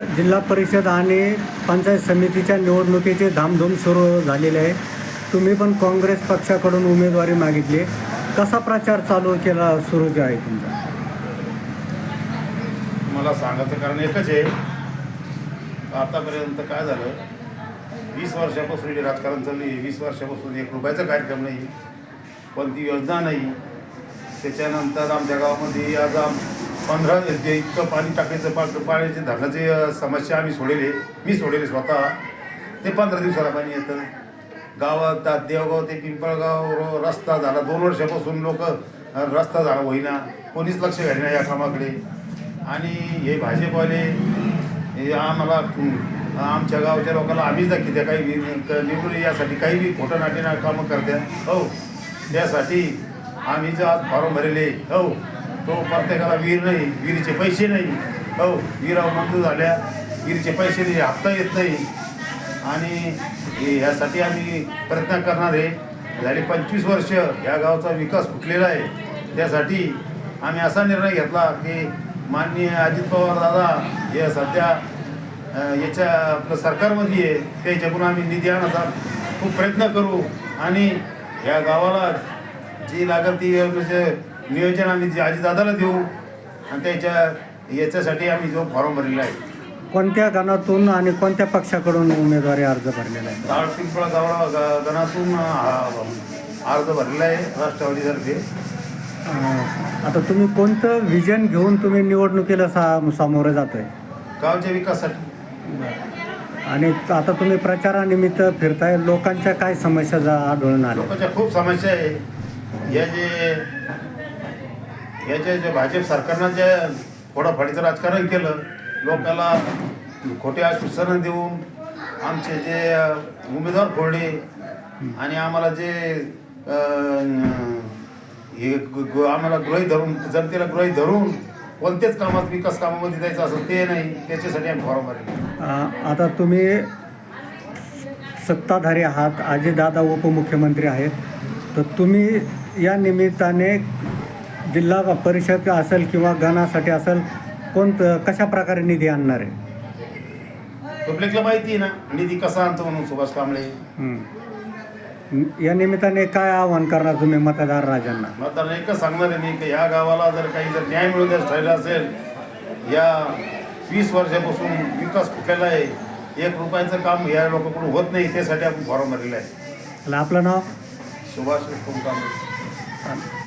जिल्हा परिषद आणि पंचायत समितीच्या निवडणुकीचे धामधूम सुरू झालेले आहे. तुम्ही पण काँग्रेस पक्षाकडून उमेदवारी मागितली. कसा प्रचार चालू केला सुरू आहे तुमचा? मला सांगायचं कारण एकच आहे. आतापर्यंत काय झालं? वीस वर्षापासून जे राजकारण चालू आहे. वीस वर्षापासून एक रुपयाचा कार्यक्रम नाही. पण ती योजना नाही. त्याच्यानंतर आमच्या गावामध्ये आज आम पंधरा ते इतकं पाणी टाकायचं पा पाण्याचे धरणाचे समस्या आम्ही सोडले मी सोडले स्वतः. ते पंधरा दिवसाला पाणी येतं. गावात दा- देवगाव ते पिंपळगाव रस्ता झाला. दोन वर्षापासून लोक रस्ता झाला होईना. कोणीच लक्ष घालणार या कामाकडे. आणि हे भाजपवाले हे आम्हाला आमच्या गावच्या लोकांना आम्हीच दाखवत्या काही निवडून यासाठी काही बी खोटं नाटेना कामं करत्या. हो त्यासाठी आम्ही जे आज फॉर्म भरले हो. तो प्रत्येकाला विहीर नाही. विहिरीचे पैसे नाही. हो विहिरा मंजूर झाल्या. विहिरीचे पैसे नाही हप्ता येत नाही. आणि यासाठी ह्यासाठी आम्ही प्रयत्न करणार आहे. झाली पंचवीस वर्ष या गावचा विकास फुटलेला आहे. त्यासाठी आम्ही असा निर्णय घेतला की माननीय अजित पवार दादा हे सध्या याच्या आपलं सरकारमध्ये आहे. त्याच्याकडून आम्ही निधी आणायचा खूप प्रयत्न करू. आणि या गावाला जी लागेल ती नियोजन आम्ही जे अजितदादाला देऊ आणि त्याच्या याच्यासाठी आम्ही जो फॉर्म भरलेला आहे. कोणत्या गणातून आणि कोणत्या पक्षाकडून उमेदवारी अर्ज भरलेला आहे? ताळ पिंपळा गावडा ग- गणातून अर्ज भरलेला आहे राष्ट्रवादीतर्फे. अं, आता तुम्ही कोणतं विजन घेऊन तुम्ही निवडणुकीला सा सामोरं जातोय? गावच्या विकासासाठी. आणि आता तुम्ही प्रचारानिमित्त फिरताय लोकांच्या काय समस्या जा आढळून आल्या? लोकांच्या खूप समस्या आहे. या जे याच्या जे भाजप सरकारनं जे फोडाफाडीचं राजकारण केलं लोकाला खोटे आश्वासनं देऊन आमचे जे उमेदवार फोडले आणि आम्हाला जे हे ग- आम्हाला गृही धरून जनतेला गृहीत धरून कोणत्याच कामात विकास कामामध्ये जायचं असं ते नाही त्याच्यासाठी आम्ही फॉर्म भरले आता तुम्ही सत्ताधारी आहात अजितदादा उपमुख्यमंत्री आहेत. तर तुम्ही या निमित्ताने जिल्हा परिषद असेल किंवा गणासाठी असेल कोणतं कशा प्रकारे निधी आणणार आहे? पब्लिकला माहिती आहे ना निधी कसा आणतो म्हणून सुभाष कांबळे. या निमित्ताने काय आव्हान करणार तुम्ही मतदार राजांना? मतदार एकच सांगणार आहे मी की या गावाला जर काही जर न्याय मिळू द्यायचं राहिला असेल या वीस वर्षापासून विकास कुठलेला आहे. एक रुपयाचं काम या लोकांकडून होत नाही त्यासाठी आपण फॉर्म भरलेला आहे. आपलं नाव? सुभाष कांबळे.